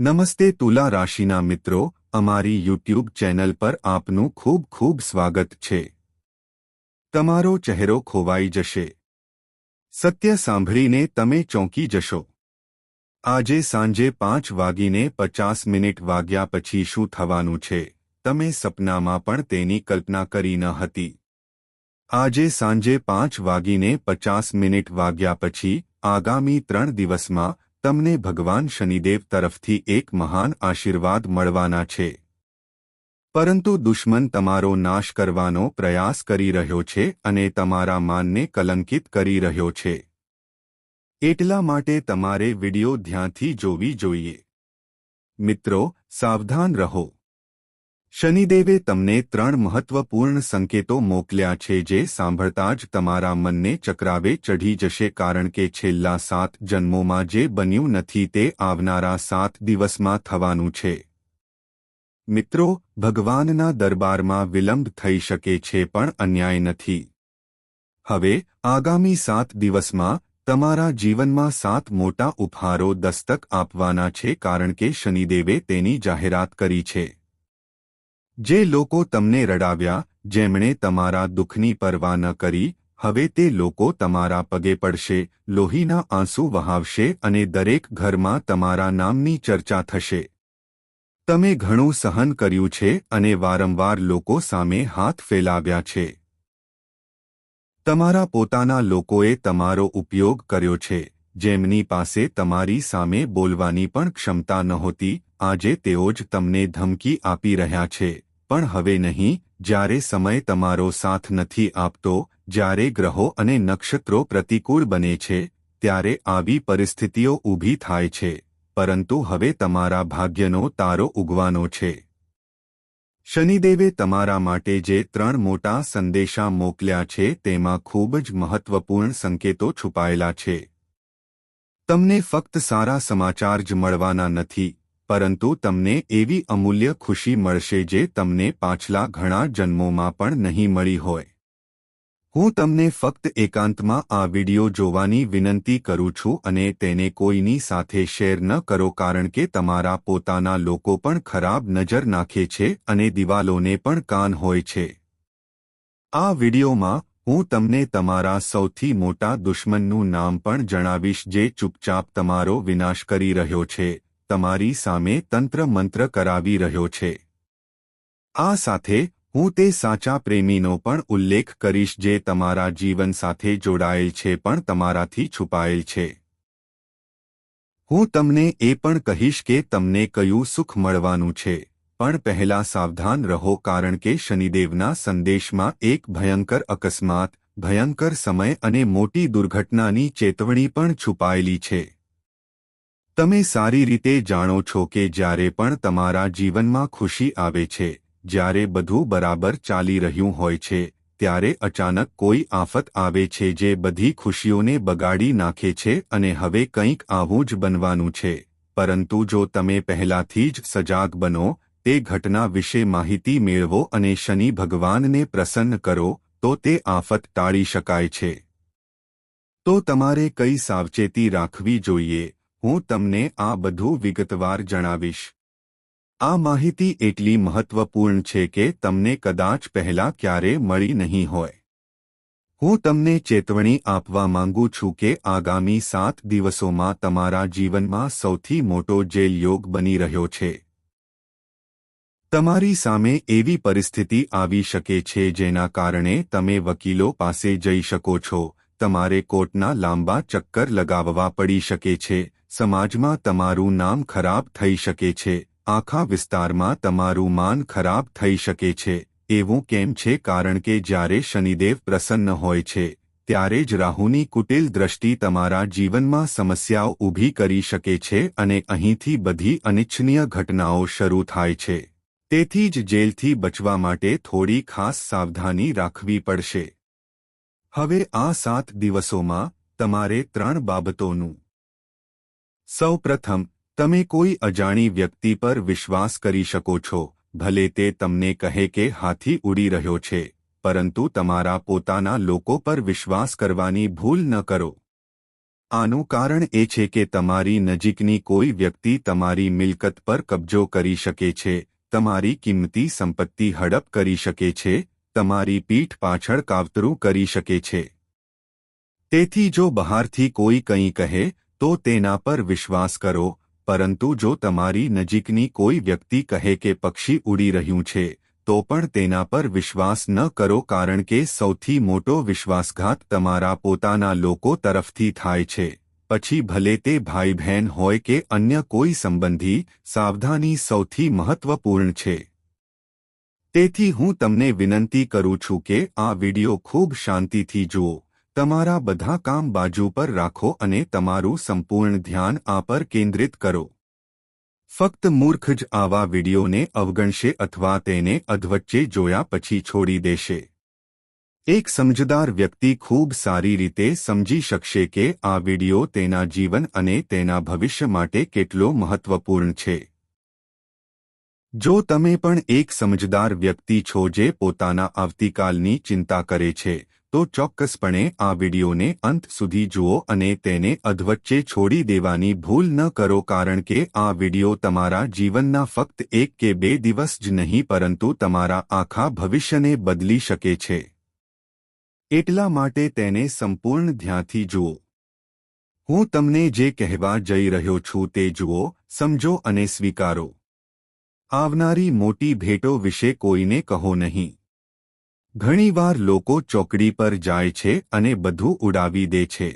નમસ્તે તુલા રાશિના મિત્રો, અમારી યુટ્યુબ ચેનલ પર આપનું ખૂબ ખૂબ સ્વાગત છે. તમારો ચહેરો ખોવાઈ જશે. સત્ય સાંભળીને તમે ચોંકી જશો. આજે સાંજે પાંચ વાગીને પચાસ મિનિટ વાગ્યા પછી શું થવાનું છે? તમે સપનામાં પણ તેની કલ્પના કરી ન હતી. આજે સાંજે પાંચ વાગીને પચાસ મિનિટ વાગ્યા પછી આગામી ત્રણ દિવસમાં તમને ભગવાન શનિદેવ તરફથી એક મહાન આશીર્વાદ મળવાના છે. પરંતુ દુશ્મન તમારો નાશ કરવાનો પ્રયાસ કરી રહ્યો છે અને તમારા માનને કલંકિત કરી રહ્યો છે. એટલા માટે તમારે વિડિયો ધ્યાનથી જોવી જોઈએ. મિત્રો, સાવધાન રહો. શનિદેવે તમને ત્રણ મહત્વપૂર્ણ સંકેતો મોકલ્યા છે જે સાંભળતા જ તમારા મનને ચક્રાવે ચઢી જશે કારણ કે છેલ્લા સાત જન્મોમાં જે બન્યું નથી તે આવનારા સાત દિવસમાં થવાનું છે. મિત્રો, ભગવાનના દરબારમાં વિલંબ થઈ શકે છે પણ અન્યાય નથી. હવે, આગામી સાત દિવસમાં તમારા જીવનમાં સાત મોટા ઉપહારો દસ્તક આપવાના છે કારણ કે શનિદેવે તેની જાહેરાત કરી છે. જે લોકો તમને રડાવ્યા, જેમણે તમારા દુઃખની પરવા ન કરી, હવે તે લોકો તમારા પગે પડશે, લોહીના આંસુ વહાવશે અને દરેક ઘરમાં તમારા નામની ચર્ચા થશે. તમે ઘણું સહન કર્યું છે અને વારંવાર લોકો સામે હાથ ફેલાવ્યા છે. તમારા પોતાના લોકોએ તમારો ઉપયોગ કર્યો છે, જેમની પાસે તમારી સામે બોલવાની પણ ક્ષમતા નહોતી, આજે તેઓ જ તમને ધમકી આપી રહ્યા છે. પણ હવે નહીં, જ્યારે સમય તમારો સાથ નથી આપતો, જ્યારે ગ્રહો અને નક્ષત્રો પ્રતિકૂળ બને છે, ત્યારે આવી પરિસ્થિતિઓ ઊભી થાય છે, પરંતુ હવે તમારા ભાગ્યનો તારો ઉગવાનો છે. શનિદેવે તમારા માટે જે ત્રણ મોટા સંદેશા મોકલ્યા છે તેમાં ખૂબ જ મહત્વપૂર્ણ સંકેતો છુપાયેલા છે. તમને ફક્ત સારા સમાચાર જ મળવાના નથી પરંતુ તમને એવી અમૂલ્ય ખુશી મળશે જે તમને પાછલા ઘણા જન્મોમાં પણ નહીં મળી હોય. હું તમને ફક્ત એકાંતમાં આ વિડિયો જોવાની વિનંતી કરું છું અને તેને કોઈની સાથે શેર ન કરો કારણ કે તમારા પોતાના લોકો પણ ખરાબ નજર નાખે છે અને દિવાલોને પણ કાન હોય છે. આ વિડિયોમાં હું તમને તમારા સૌથી મોટા દુશ્મનનું નામ પણ જણાવીશ જે ચૂપચાપ તમારો વિનાશ કરી રહ્યો છે. તમારી સામે તંત્ર મંત્ર કરાવી રહ્યો છે. આ સાથે હું તે સાચા પ્રેમીનો પણ ઉલ્લેખ કરીશ જે તમારા જીવન સાથે જોડાયેલ છે પણ તમારાથી છુપાયેલ છે. હું તમને એ પણ કહીશ કે તમને કયું સુખ મળવાનું છે, પણ પહેલા સાવધાન રહો કારણ કે શનિદેવના સંદેશમાં એક ભયંકર અકસ્માત, ભયંકર સમય અને મોટી દુર્ઘટનાની ચેતવણી પણ છુપાયેલી છે. તમે સારી રીતે જાણો છો કે જ્યારે પણ તમારા જીવનમાં ખુશી આવે છે, જ્યારે બધું બરાબર ચાલી રહ્યું હોય છે, ત્યારે અચાનક કોઈ આફત આવે છે જે બધી ખુશીઓને બગાડી નાખે છે અને હવે કંઈક આવું જ બનવાનું છે. પરંતુ જો તમે પહેલાથી જ સજાગ બનો, તે ઘટના વિશે માહિતી મેળવો અને શનિ ભગવાનને પ્રસન્ન કરો, તો તે આફત ટાળી શકાય છે. તો તમારે કઈ સાવચેતી રાખવી જોઈએ? હું તમને આ બધું વિગતવાર જણાવીશ. આ માહિતી એટલી મહત્વપૂર્ણ છે કે તમને કદાચ પહેલા ક્યારે મળી નહીં હોય. હું તમને ચેતવણી આપવા માંગુ છું કે આગામી સાત દિવસોમાં તમારા જીવનમાં સૌથી મોટો જેલ યોગ બની રહ્યો છે. તમારી સામે એવી પરિસ્થિતિ આવી શકે છે જેના કારણે તમે વકીલો પાસે જઈ શકો છો. તમારે કોર્ટના લાંબા ચક્કર લગાવવા પડી શકે છે. સમાજમાં તમારું નામ ખરાબ થઈ શકે છે, આખા વિસ્તારમાં તમારું માન ખરાબ થઈ શકે છે, એવું કેમ છે? કારણ કે જ્યારે શનિદેવ પ્રસન્ન હોય છે, ત્યારે જ રાહુની કુટિલ દ્રષ્ટિ તમારા જીવનમાં સમસ્યાઓ ઊભી કરી શકે છે અને અહીંથી બધી અનિચ્છનીય ઘટનાઓ શરૂ થાય છે. તેથી જ જેલથી બચવા માટે થોડી ખાસ સાવધાની રાખવી પડશે. હવે આ સાત દિવસોમાં તમારે ત્રણ બાબતોનું સૌ પ્રથમ તમે કોઈ અજાણી વ્યક્તિ પર વિશ્વાસ કરી શકો છો, ભલે તે તમને કહે કે હાથી ઉડી રહ્યો છે, પરંતુ તમારા પોતાના લોકો પર વિશ્વાસ કરવાની ભૂલ ન કરો. આનું કારણ એ છે કે તમારી નજીકની કોઈ વ્યક્તિ તમારી મિલકત પર કબજો કરી શકે છે, તમારી કિંમતી સંપત્તિ હડપ કરી શકે છે, તમારી પીઠ પાછળ કાવતરું કરી શકે છે. તેથી જો બહારથી કોઈ કંઈ કહે તો તેના પર વિશ્વાસ કરો, પરંતુ જો તમારી નજીકની કોઈ વ્યક્તિ કહે કે પક્ષી ઉડી રહ્યું છે, તો પણ તેના પર વિશ્વાસ ન કરો કારણ કે સૌથી મોટો વિશ્વાસઘાત તમારા પોતાના લોકો તરફથી થાય છે. પછી ભલે તે ભાઈ બહેન હોય કે અન્ય કોઈ સંબંધી, સાવધાની સૌથી મહત્વપૂર્ણ છે. તેથી હું તમને વિનંતી કરું છું કે આ વિડિયો ખૂબ શાંતિથી જુઓ. તમારા બધા કામ બાજુ પર રાખો અને તમારું સંપૂર્ણ ધ્યાન આ પર કેન્દ્રિત કરો. ફક્ત મૂર્ખ જ આવા વિડિયોને અવગણશે અથવા તેને અધવચ્ચે જોયા પછી છોડી દેશે. એક સમજદાર વ્યક્તિ ખૂબ સારી રીતે સમજી શકશે કે આ વીડિયો તેના જીવન અને તેના ભવિષ્ય માટે કેટલો મહત્વપૂર્ણ છે. જો તમે પણ એક સમજદાર વ્યક્તિ છો જે પોતાના આવતીકાલની ચિંતા કરે છે તો ચોક્કસપણે આ વિડીયોને અંત સુધી જુઓ અને તેને અધવચ્ચે છોડી દેવાની ભૂલ ન કરો કારણ કે આ વિડિયો તમારા જીવનના ફક્ત એક કે બે દિવસ જ નહીં પરંતુ તમારા આખા ભવિષ્યને બદલી શકે છે. એટલા માટે તેને સંપૂર્ણ ધ્યાનથી જુઓ. હું તમને જે કહેવા જઈ રહ્યો છું તે જુઓ, સમજો અને સ્વીકારો. આવનારી મોટી ભેટો વિશે કોઈને કહો નહીં. ઘણીવાર લોકો ચોકડી પર જાય છે અને બધું ઉડાવી દે છે.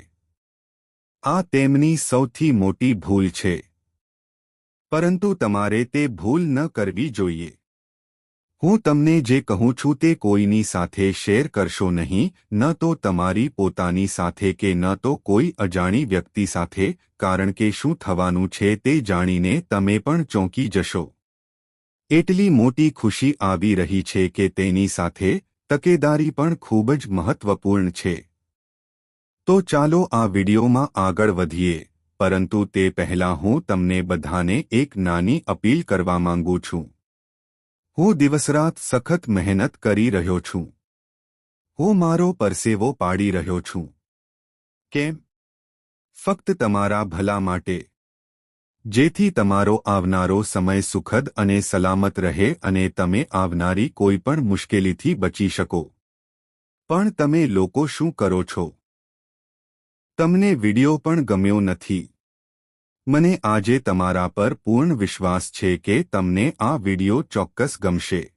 આ તેમની સૌથી મોટી ભૂલ છે. પરંતુ તમારે તે ભૂલ ન કરવી જોઈએ. હું તમને જે કહું છું તે કોઈની સાથે શેર કરશો નહીં, ન તો તમારી પોતાની સાથે કે ન તો કોઈ અજાણી વ્યક્તિ સાથે, કારણ કે શું થવાનું છે તે જાણીને તમે પણ ચોંકી જશો. એટલી મોટી ખુશી આવી રહી છે કે તેની સાથે તકેદારી પણ ખૂબ જ મહત્વપૂર્ણ છે. તો ચાલો આ વિડીયોમાં આગળ વધીએ, પરંતુ તે પહેલાં હું તમને બધાને એક નાની અપીલ કરવા માંગુ છું. હું દિવસરાત સખત મહેનત કરી રહ્યો છું. હું મારો પરસેવો પાડી રહ્યો છું. કેમ? ફક્ત તમારા ભલા માટે. જેથી તમારો આવનારો સમય સુખદ અને સલામત રહે અને તમે આવનારી કોઈપણ મુશ્કેલીથી બચી શકો. પણ તમે લોકો શું કરો છો? તમને વિડિયો પણ ગમ્યો નથી. મને આજે તમારા પર પૂર્ણ વિશ્વાસ છે કે તમને આ વિડિયો ચોક્કસ ગમશે.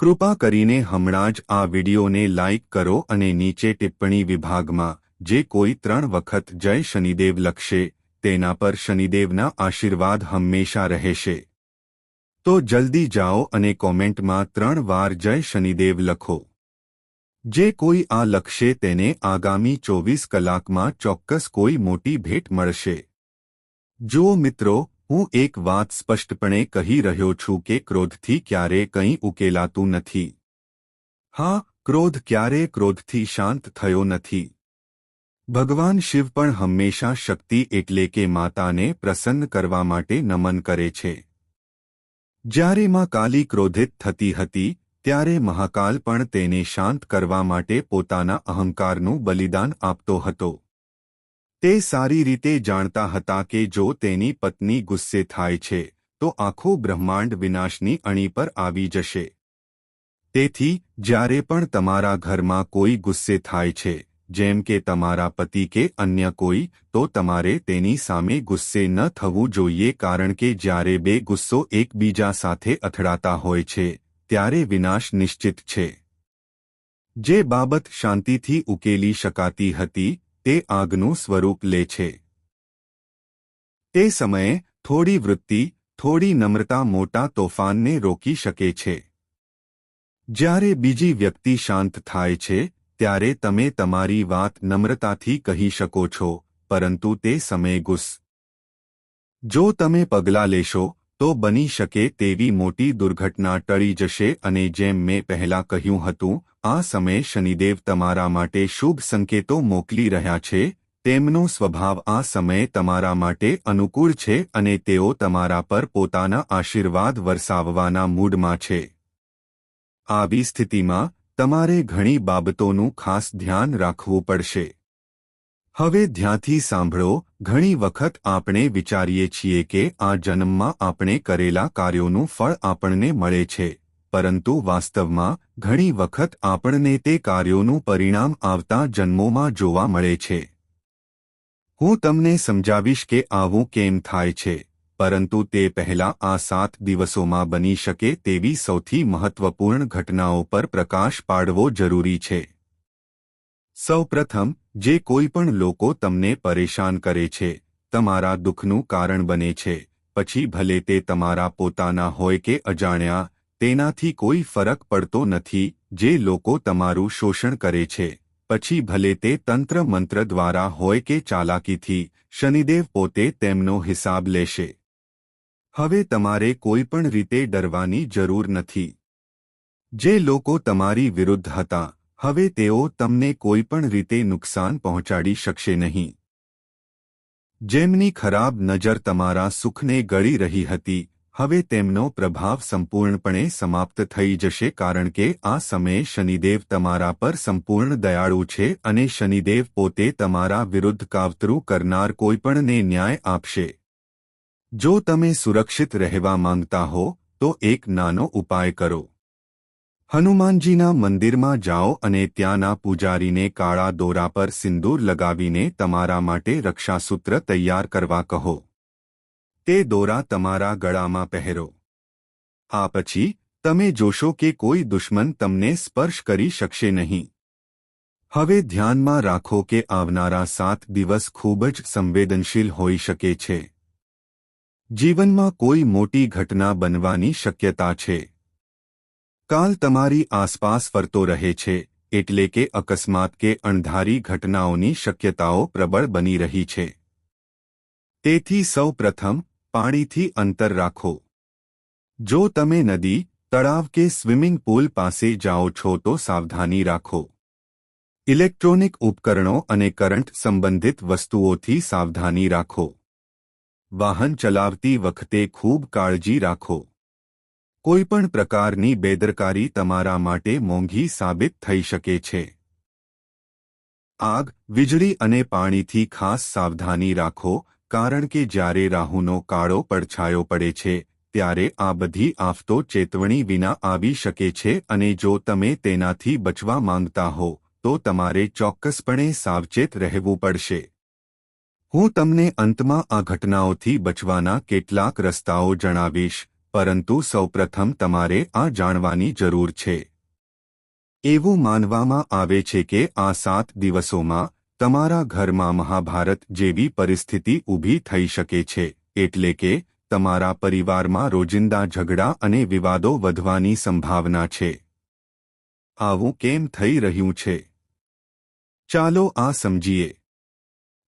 કૃપા કરીને હમણાં જ આ વિડિયોને લાઇક કરો અને નીચે ટિપ્પણી વિભાગમાં, જે કોઈ ત્રણ વખત જય શનિદેવ લખશે તેના પર શનિદેવના આશીર્વાદ હંમેશા રહેશે. તો જલ્દી જાઓ અને કોમેન્ટમાં ત્રણ વાર જય શનિદેવ લખો. જે કોઈ આ લખશે તેને આગામી ચોવીસ કલાકમાં ચોક્કસ કોઈ મોટી ભેટ મળશે. જુઓ મિત્રો, હું એક વાત સ્પષ્ટપણે કહી રહ્યો છું કે ક્રોધથી ક્યારે કંઈ ઉકેલાતું નથી. હા, ક્રોધ ક્યારે ક્રોધથી શાંત થયો નથી. ભગવાન શિવ પણ હંમેશા શક્તિ એટલે કે માતાને પ્રસન્ન કરવા માટે નમન કરે છે. જ્યારે માં કાલી ક્રોધિત થતી હતી, ત્યારે મહાકાલ પણ તેને શાંત કરવા માટે પોતાના અહંકારનું બલિદાન આપતો હતો. તે સારી રીતે જાણતા હતા કે જો તેની પત્ની ગુસ્સે થાય છે, તો આખું બ્રહ્માંડ વિનાશની અણી પર આવી જશે. તેથી, જ્યારે પણ તમારા ઘરમાં કોઈ ગુસ્સે થાય છે જેમ કે તમારા પતિ કે અન્ય કોઈ, તો તમારે તેની સામે ગુસ્સે ન થવું જોઈએ કારણ કે જ્યારે બે ગુસ્સો એકબીજા સાથે અથડાતા હોય છે, ત્યારે વિનાશ નિશ્ચિત છે. જે બાબત શાંતિથી ઉકેલી શકાતી હતી, તે આગનું સ્વરૂપ લે છે. તે સમયે, થોડી વૃત્તિ, થોડી નમ્રતા મોટા તોફાનને રોકી શકે છે. જ્યારે બીજી વ્યક્તિ શાંત થાય છે ત્યારે તમે તમારી વાત નમ્રતાથી કહી શકો છો, પરંતુ તે સમયે ગુસ્સ. જો તમે પગલાં લેશો, તો બની શકે તેવી મોટી દુર્ઘટના ટળી જશે અને જેમ મેં પહેલાં કહ્યું હતું, આ સમયે શનિદેવ તમારા માટે શુભ સંકેતો મોકલી રહ્યા છે, તેમનો સ્વભાવ આ સમયે તમારા માટે અનુકૂળ છે અને તેઓ તમારા પર પોતાના આશીર્વાદ વરસાવવાના મૂડમાં છે. આવી સ્થિતિમાં તમારે ઘણી બાબતોનું ખાસ ધ્યાન રાખવું પડશે. હવે ધ્યાનથી સાંભળો, ઘણી વખત આપણે વિચારીએ છીએ કે આ જન્મમાં આપણે કરેલા કાર્યોનું ફળ આપણને મળે છે, પરંતુ વાસ્તવમાં, ઘણી વખત આપણને તે કાર્યોનું પરિણામ આવતા જન્મોમાં જોવા મળે છે. હું તમને સમજાવીશ કે આવું કેમ થાય છે. પરંતુ તે પહેલા આ સાત દિવસોમાં બની શકે તેવી સૌથી મહત્વપૂર્ણ ઘટનાઓ પર પ્રકાશ પાડવો જરૂરી છે. સૌપ્રથમ, જે કોઈ પણ લોકો તમને પરેશાન કરે છે, તમારા દુઃખનું કારણ બને છે, પછી ભલે તે તમારા પોતાના હોય કે અજાણ્યા, તેનાથી કોઈ ફરક પડતો નથી, જે લોકો તમારું શોષણ કરે છે, પછી ભલે તે તંત્ર મંત્ર દ્વારા હોય કે ચાલાકીથી, શનિદેવ પોતે તેમનો હિસાબ લેશે. હવે તમારે કોઈ પણ રીતે ડરવાની જરૂર નથી. જે લોકો તમારી વિરુદ્ધ હતા, હવે તેઓ તમને કોઈપણ રીતે નુકસાન પહોંચાડી શકશે નહીં. જેમની ખરાબ નજર તમારા સુખને ગળી રહી હતી, હવે તેમનો પ્રભાવ સંપૂર્ણપણે સમાપ્ત થઈ જશે કારણ કે આ સમયે શનિદેવ તમારા પર સંપૂર્ણ દયાળુ છે અને શનિદેવ પોતે તમારા વિરુદ્ધ કાવતરું કરનાર કોઈપણને ન્યાય આપશે. જો તમે સુરક્ષિત રહેવા માંગતા હો, તો એક નાનો ઉપાય કરો. હનુમાનજીના મંદિરમાં જાઓ અને ત્યાંના પૂજારીને કાળા દોરા પર સિંદૂર લગાવીને તમારા માટે રક્ષાસૂત્ર તૈયાર કરવા કહો. તે દોરા તમારા ગળામાં પહેરો. આ પછી, તમે જોશો કે કોઈ દુશ્મન તમને સ્પર્શ કરી શકશે નહીં. હવે ધ્યાનમાં રાખો કે આવનારા સાત દિવસ ખૂબ જ સંવેદનશીલ હોઈ શકે છે. જીવનમાં કોઈ મોટી ઘટના બનવાની શક્યતા છે. કાલ તમારી આસપાસ ફરતો રહે છે, એટલે કે અકસ્માત કે અણધારી ઘટનાઓની શક્યતાઓ પ્રબળ બની રહી છે. તેથી સૌ પ્રથમ, પાણીથી અંતર રાખો. જો તમે નદી, તળાવ કે સ્વિમિંગ પુલ પાસે જાઓ છો તો સાવધાની રાખો. ઇલેક્ટ્રોનિક ઉપકરણો અને કરંટ સંબંધિત વસ્તુઓથી સાવધાની રાખો. વાહન ચલાવતી વખતે ખૂબ કાળજી રાખો. કોઈપણ પ્રકારની બેદરકારી તમારા માટે મોંઘી સાબિત થઈ શકે છે. આગ, વીજળી અને પાણીથી ખાસ સાવધાની રાખો, કારણ કે જ્યારે રાહુનો કાળો પડછાયો પડે છે, ત્યારે આ બધી આફતો ચેતવણી વિના આવી શકે છે અને જો તમે તેનાથી બચવા માંગતા હો, તો તમારે ચોક્કસપણે સાવચેત રહેવું પડશે. હું તમને અંતમાં આ ઘટનાઓથી બચવાના કેટલાક રસ્તાઓ જણાવીશ, પરંતુ સૌપ્રથમ તમારે આ જાણવાની જરૂર છે. એવું માનવામાં આવે છે કે આ સાત દિવસોમાં તમારા ઘરમાં મહાભારત જેવી પરિસ્થિતિ ઊભી થઈ શકે છે, એટલે કે તમારા પરિવારમાં રોજિંદા ઝઘડા અને વિવાદો વધવાની સંભાવના છે. આવું કેમ થઈ રહ્યું છે? ચાલો આ સમજીએ.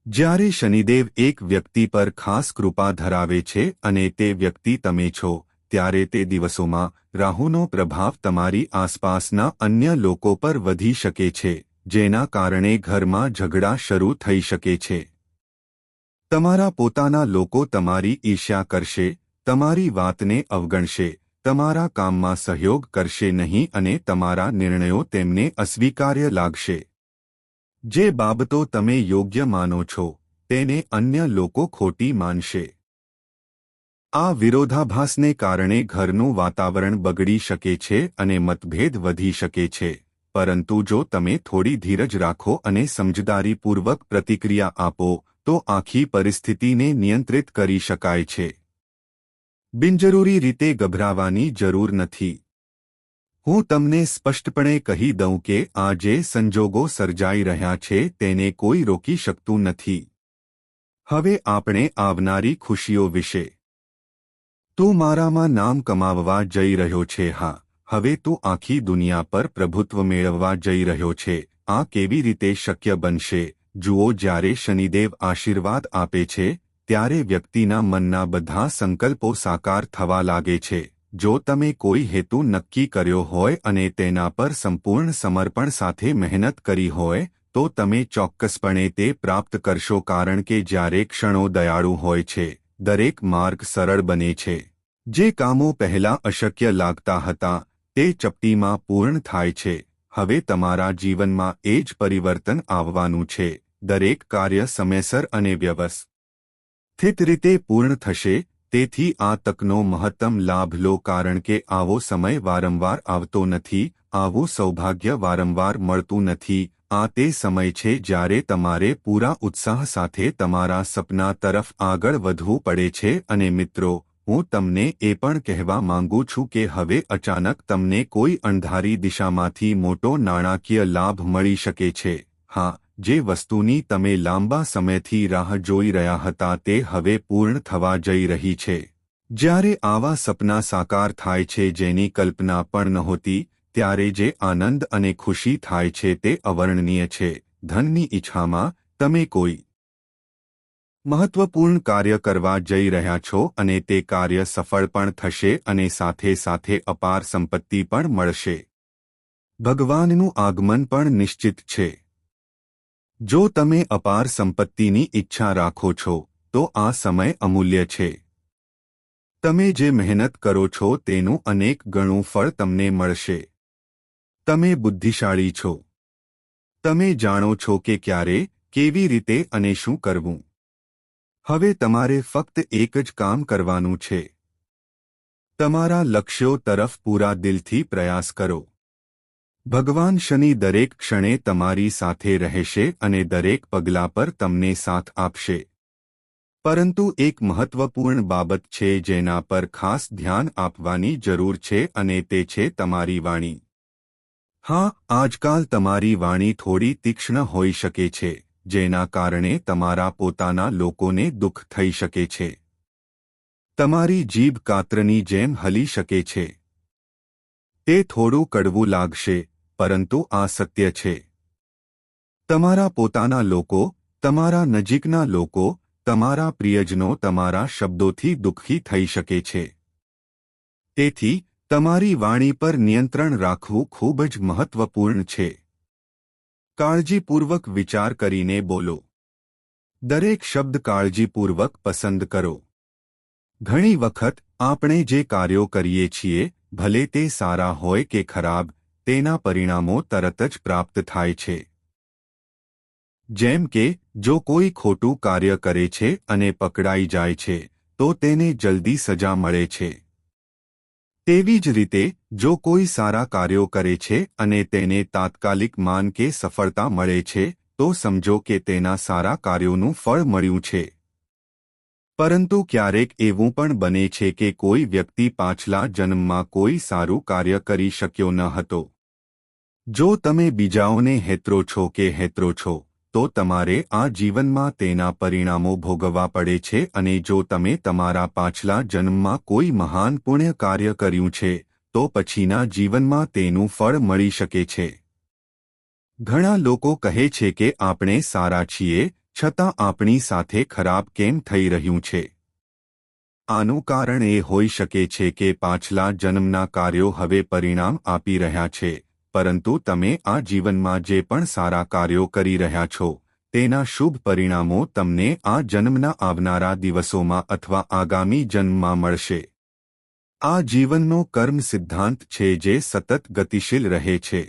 જ્યારે શનિદેવ એક વ્યક્તિ પર ખાસ કૃપા ધરાવે છે અને તે વ્યક્તિ તમે છો, ત્યારે તે દિવસોમાં રાહુનો પ્રભાવ તમારી આસપાસના અન્ય લોકો પર વધી શકે છે, જેના કારણે ઘરમાં ઝઘડા શરૂ થઈ શકે છે. તમારા પોતાના લોકો તમારી ઈર્ષ્યા કરશે, તમારી વાતને અવગણશે, તમારા કામમાં સહયોગ કરશે નહીં અને તમારા નિર્ણયો તેમને અસ્વીકાર્ય લાગશે. જે બાબતો તમે યોગ્ય માનો છો, તેને અન્ય લોકો ખોટી માનશે. આ વિરોધાભાસને કારણે ઘરનું વાતાવરણ બગડી શકે છે અને મતભેદ વધી શકે છે. પરંતુ જો તમે થોડી ધીરજ રાખો અને સમજદારીપૂર્વક પ્રતિક્રિયા આપો, તો આખી પરિસ્થિતિને નિયંત્રિત કરી શકાય છે. બિનજરૂરી રીતે ગભરાવાની જરૂર નથી. હું તમને સ્પષ્ટપણે કહી દઉં કે આ જે સંજોગો સર્જાઈ રહ્યા છે તેને કોઈ રોકી શકતું નથી. હવે આપણે આવનારી ખુશીઓ વિશે. તું મારામાં નામ કમાવવા જઈ રહ્યો છે, હા. હવે તું આખી દુનિયા પર પ્રભુત્વ મેળવવા જઈ રહ્યો છે. આ કેવી રીતે શક્ય બનશે? જુઓ, જ્યારે શનિદેવ આશીર્વાદ આપે છે, ત્યારે વ્યક્તિના મનના બધા સંકલ્પો સાકાર થવા લાગે છે. જો તમે કોઈ હેતુ નક્કી કર્યો હોય અને તેના પર સંપૂર્ણ સમર્પણ સાથે મહેનત કરી હોય, તો તમે ચોક્કસપણે તે પ્રાપ્ત કરશો કારણ કે જ્યારે ક્ષણો દયાળુ હોય છે, દરેક માર્ગ સરળ બને છે. જે કામો પહેલા અશક્ય લાગતા હતા, તે ચપટીમાં પૂર્ણ થાય છે. હવે તમારા જીવનમાં એ જ પરિવર્તન આવવાનું છે. દરેક કાર્ય સમયસર અને વ્યવસ્થિત રીતે પૂર્ણ થશે તેથી આ તકનો મહત્તમ લાભ લો કારણ કે આવો સમય વારંવાર આવતો નથી, આવું સૌભાગ્ય વારંવાર મળતું નથી, આ તે સમય છે જ્યારે તમારે પૂરા ઉત્સાહ સાથે તમારા સપના તરફ આગળ વધવું પડે છે અને મિત્રો, હું તમને એ પણ કહેવા માંગુ છું કે હવે અચાનક તમને કોઈ અણધારી દિશામાંથી મોટો નાણાકીય લાભ મળી શકે છે. હા જે વસ્તુની તમે લાંબા સમયથી રાહ જોઈ રહ્યા હતા તે હવે પૂર્ણ થવા જઈ રહી છે. જ્યારે આવા સપના સાકાર થાય છે જેની કલ્પના પણ નહોતી, ત્યારે જે આનંદ અને ખુશી થાય છે તે અવર્ણનીય છે. ધનની ઈચ્છામાં તમે કોઈ મહત્વપૂર્ણ કાર્ય કરવા જઈ રહ્યા છો અને તે કાર્ય સફળ પણ થશે અને સાથે સાથે અપાર સંપત્તિ પણ મળશે. ભગવાનનું આગમન પણ નિશ્ચિત છે. જો તમે અપાર સંપત્તિની ઈચ્છા રાખો છો, તો આ સમય અમૂલ્ય છે. તમે જે મહેનત કરો છો તેનું અનેક ગણું ફળ તમને મળશે. તમે બુદ્ધિશાળી છો. તમે જાણો છો કે ક્યારે, કેવી રીતે અને શું કરવું. હવે તમારે ફક્ત એક જ કામ કરવાનું છે. તમારા લક્ષ્યો તરફ પૂરા દિલથી પ્રયાસ કરો. ભગવાન શનિ દરેક ક્ષણે તમારી સાથે રહેશે અને દરેક પગલા પર તમને સાથ આપશે. પરંતુ એક મહત્વપૂર્ણ બાબત છે જેના પર ખાસ ધ્યાન આપવાની જરૂર છે અને તે છે તમારી વાણી. હા, આજકાલ તમારી વાણી થોડી તીક્ષ્ણ હોઈ શકે છે, જેના કારણે તમારા પોતાના લોકોને દુઃખ થઈ શકે છે. તમારી જીભ કાત્રની જેમ હલી શકે છે. તે થોડું કડવું લાગશે પરંતુ આ સત્ય છે. તમારા પોતાના લોકો, તમારા નજીકના લોકો, તમારા પ્રિયજનો તમારા શબ્દોથી દુઃખી થઈ શકે છે. તેથી, તમારી વાણી પર નિયંત્રણ રાખવું ખૂબ જ મહત્વપૂર્ણ છે. કાળજીપૂર્વક વિચાર કરીને બોલો. દરેક શબ્દ કાળજીપૂર્વક પસંદ કરો. ઘણી વખત આપણે જે કાર્યો કરીએ છીએ, ભલે તે સારા હોય કે ખરાબ તેના પરિણામો તરત જ પ્રાપ્ત થાય છે. જેમ કે, જો કોઈ ખોટું કાર્ય કરે છે અને પકડાઈ જાય છે, તો તેને જલ્દી સજા મળે છે. તેવી જ રીતે, જો કોઈ સારા કાર્યો કરે છે અને તેને તાત્કાલિક માન કે સફળતા મળે છે, તો સમજો કે તેના સારા કાર્યોનું ફળ મળ્યું છે. પરંતુ ક્યારેક એવું પણ બને છે કે કોઈ વ્યક્તિ પાછલા જન્મમાં કોઈ સારું કાર્ય કરી શક્યો ન હતો. જો તમે બીજાઓને હેત્રો છો કે હેત્રો છો, તો તમારે આ જીવનમાં તેના પરિણામો ભોગવવા પડે છે અને જો તમે તમારા પાછલા જન્મમાં કોઈ મહાન પુણ્ય કાર્ય કર્યું છે, તો પછીના જીવનમાં તેનું ફળ મળી શકે છે. ઘણા લોકો કહે છે કે આપણે સારા છીએ છતાં આપણી સાથે ખરાબ કેમ થઈ રહ્યું છે? આનું કારણ એ હોઈ શકે છે કે પાછલા જન્મના કાર્યો હવે પરિણામ આપી રહ્યા છે, પરંતુ તમે આ જીવનમાં જે પણ સારા કાર્યો કરી રહ્યા છો, તેના શુભ પરિણામો તમને આ જન્મના આવનારા દિવસોમાં અથવા આગામી જન્મમાં મળશે. આ જીવનનો કર્મ સિદ્ધાંત છે જે સતત ગતિશીલ રહે છે.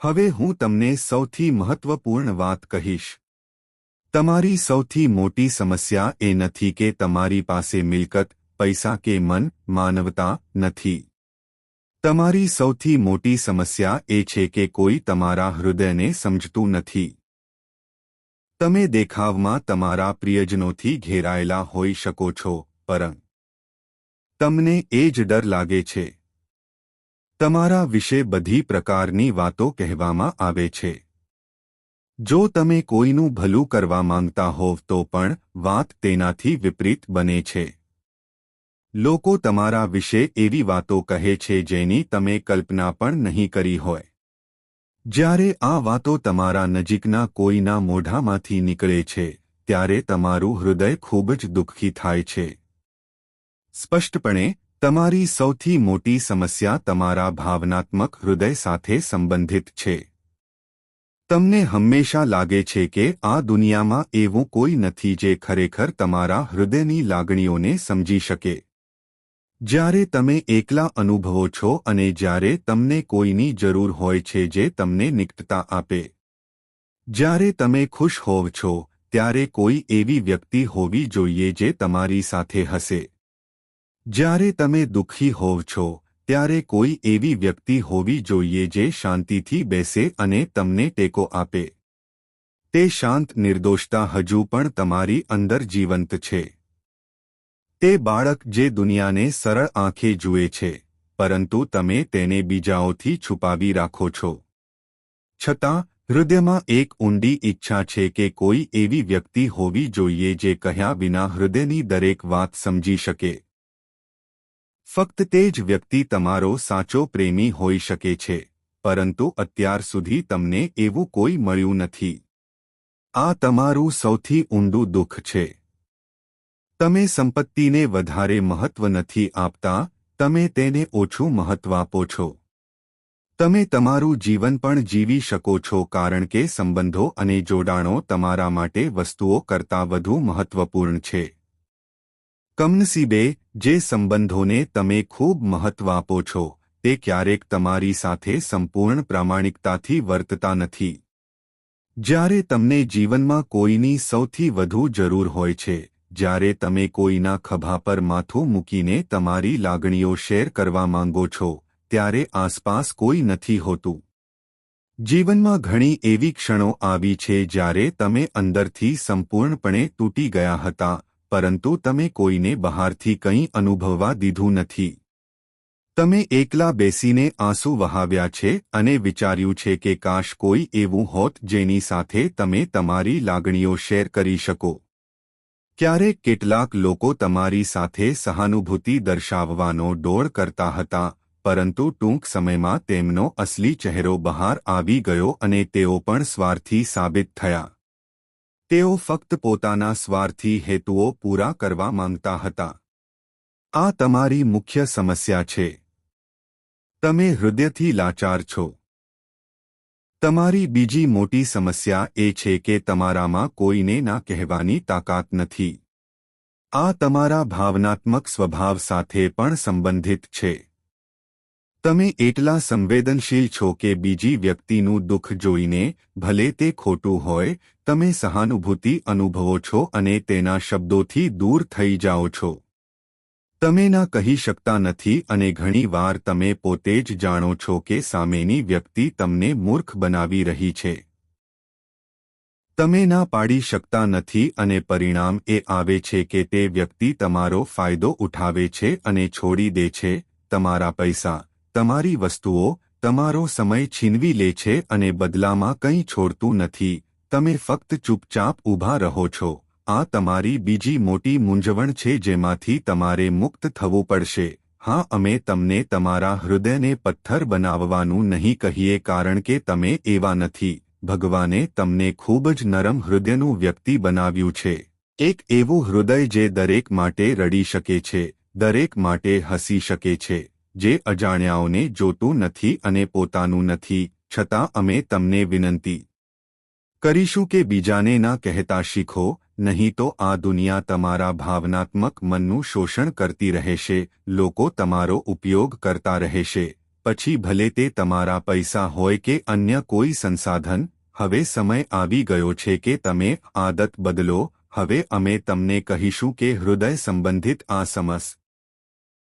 હવે હું તમને સૌથી મહત્વપૂર્ણ વાત કહીશ. તમારી સૌથી મોટી સમસ્યા એ નથી કે તમારી પાસે મિલકત, પૈસા કે મન, માનવતા નથી. તમારી સૌથી મોટી સમસ્યા એ છે કે કોઈ તમારા હૃદયને સમજતું નથી. તમે દેખાવમાં તમારા પ્રિયજનોથી ઘેરાયેલા હોઈ શકો છો, પરં. તમને એ જ ડર લાગે છે. તમારા વિશે બધી પ્રકારની વાતો કહેવામાં આવે છે. જો તમે કોઈનું ભલું કરવા માંગતા હોવ તો પણ વાત તેનાથી વિપરીત બને છે. લોકો તમારા વિશે એવી વાતો કહે છે જેની તમે કલ્પના પણ નહીં કરી હોય. જ્યારે આ વાતો તમારા નજીકના કોઈના મોઢામાંથી નીકળે છે, ત્યારે તમારું હૃદય ખૂબ જ દુઃખી થાય છે. સ્પષ્ટપણે, તમારી સૌથી મોટી સમસ્યા તમારા ભાવનાત્મક હૃદય સાથે સંબંધિત છે. તમને હંમેશા લાગે છે કે આ દુનિયામાં એવું કોઈ નથી જે ખરેખર તમારા હૃદયની લાગણીઓને સમજી શકે. જ્યારે તમે એકલા અનુભવો છો અને જ્યારે તમને કોઈની જરૂર હોય છે જે તમને નિકટતા આપે. જ્યારે તમે ખુશ હોવ છો, ત્યારે કોઈ એવી વ્યક્તિ હોવી જોઈએ જે તમારી સાથે હશે. જ્યારે તમે દુઃખી હોવ છો ત્યારે કોઈ એવી વ્યક્તિ હોવી જોઈએ જે શાંતિથી બેસે અને તમને ટેકો આપે. તે શાંત નિર્દોષતા હજુ પણ તમારી અંદર જીવંત છે. તે બાળક જે દુનિયાને સરળ આંખે જુએ છે, પરંતુ તમે તેને બીજાઓથી છુપાવી રાખો છો. છતાં, હૃદયમાં એક ઊંડી ઈચ્છા છે કે કોઈ એવી વ્યક્તિ હોવી જોઈએ જે કહ્યા વિના હૃદયની દરેક વાત સમજી શકે. ફક્ત તે જ વ્યક્તિ તમારો સાચો પ્રેમી હોઈ શકે છે, પરંતુ અત્યાર સુધી તમને એવું કોઈ મળ્યું નથી. આ તમારું સૌથી ઊંડું દુઃખ છે. તમે સંપત્તિને વધારે મહત્વ નથી આપતા, તમે તેને ઓછું મહત્વ આપો છો. તમે તમારું જીવન પણ જીવી શકો છો કારણ કે સંબંધો અને જોડાણો તમારા માટે વસ્તુઓ કરતાં વધુ મહત્વપૂર્ણ છે. કમનસીબે જે સંબંધોને તમે ખૂબ મહત્વ આપો છો, તે ક્યારેક તમારી સાથે સંપૂર્ણ પ્રામાણિકતાથી વર્તતા નથી. જ્યારે તમને જીવનમાં કોઈની સૌથી વધુ જરૂર હોય છે, જ્યારે તમે કોઈના ખભા પર માથું મૂકીને તમારી લાગણીઓ શેર કરવા માંગો છો, ત્યારે આસપાસ કોઈ નથી હોતું. જીવનમાં ઘણી એવી ક્ષણો આવી છે જ્યારે તમે અંદરથી સંપૂર્ણપણે તૂટી ગયા હતા પરંતુ તમે કોઈને બહારથી કંઈ અનુભવવા દીધું નથી. તમે એકલા બેસીને આંસુ વહાવ્યા છે અને વિચાર્યું છે કે કાશ કોઈ એવું હોત જેની સાથે તમે તમારી લાગણીઓ શેર કરી શકો. ક્યારેક કેટલાક લોકો તમારી સાથે સહાનુભૂતિ દર્શાવવાનો ડોળ કરતા હતા, પરંતુ ટૂંક સમયમાં તેમનો અસલી ચહેરો બહાર આવી ગયો અને તેઓ પણ સ્વાર્થી સાબિત થયા. તેઓ ફક્ત પોતાના સ્વાર્થી હેતુઓ પૂરા કરવા માંગતા હતા. આ તમારી મુખ્ય સમસ્યા છે. તમે હૃદયથી લાચાર છો. તમારી બીજી મોટી સમસ્યા એ છે કે તમારામાં કોઈને ના કહેવાની તાકાત નથી. આ તમારા ભાવનાત્મક સ્વભાવ સાથે પણ સંબંધિત છે. તમે એટલા સંવેદનશીલ છો કે બીજી વ્યક્તિનું દુઃખ જોઈને ભલે તે ખોટું હોય, તમે સહાનુભૂતિ અનુભવો છો અને તેના શબ્દોથી દૂર થઈ જાઓ છો. તમે ના કહી શકતા નથી અને ઘણીવાર તમે પોતે જ જાણો છો કે સામેની વ્યક્તિ તમને મૂર્ખ બનાવી રહી છે. તમે ના પાડી શકતા નથી અને પરિણામ એ આવે છે કે તે વ્યક્તિ તમારો ફાયદો ઉઠાવે છે અને છોડી દે છે, તમારા પૈસા. તમારી વસ્તુઓ તમારો સમય છીનવી લે છે અને બદલામાં કંઈ છોડતું નથી. તમે ફક્ત ચૂપચાપ ઊભા રહો છો. આ તમારી બીજી મોટી મૂંઝવણ છે જેમાંથી તમારે મુક્ત થવું પડશે. હા, અમે તમને તમારા હૃદયને પથ્થર બનાવવાનું નહીં કહીએ કારણ કે તમે એવા નથી. ભગવાને તમને ખૂબ જ નરમ હૃદયનું વ્યક્તિ બનાવ્યું છે. એક એવું હૃદય જે દરેક માટે રડી શકે છે, દરેક માટે હસી શકે છે. જે અજાણ્યાઓને જોતું નથી અને પોતાનું નથી, છતાં અમે તમને વિનંતી કરીશું કે બીજાને ના કહેતા શીખો, નહીં તો આ દુનિયા તમારા ભાવનાત્મક મનનું શોષણ કરતી રહેશે, લોકો તમારો ઉપયોગ કરતા રહેશે, પછી ભલે તે તમારા પૈસા હોય કે અન્ય કોઈ સંસાધન, હવે સમય આવી ગયો છે કે તમે આદત બદલો, હવે અમે તમને કહીશું કે હૃદય સંબંધિત આ સમસ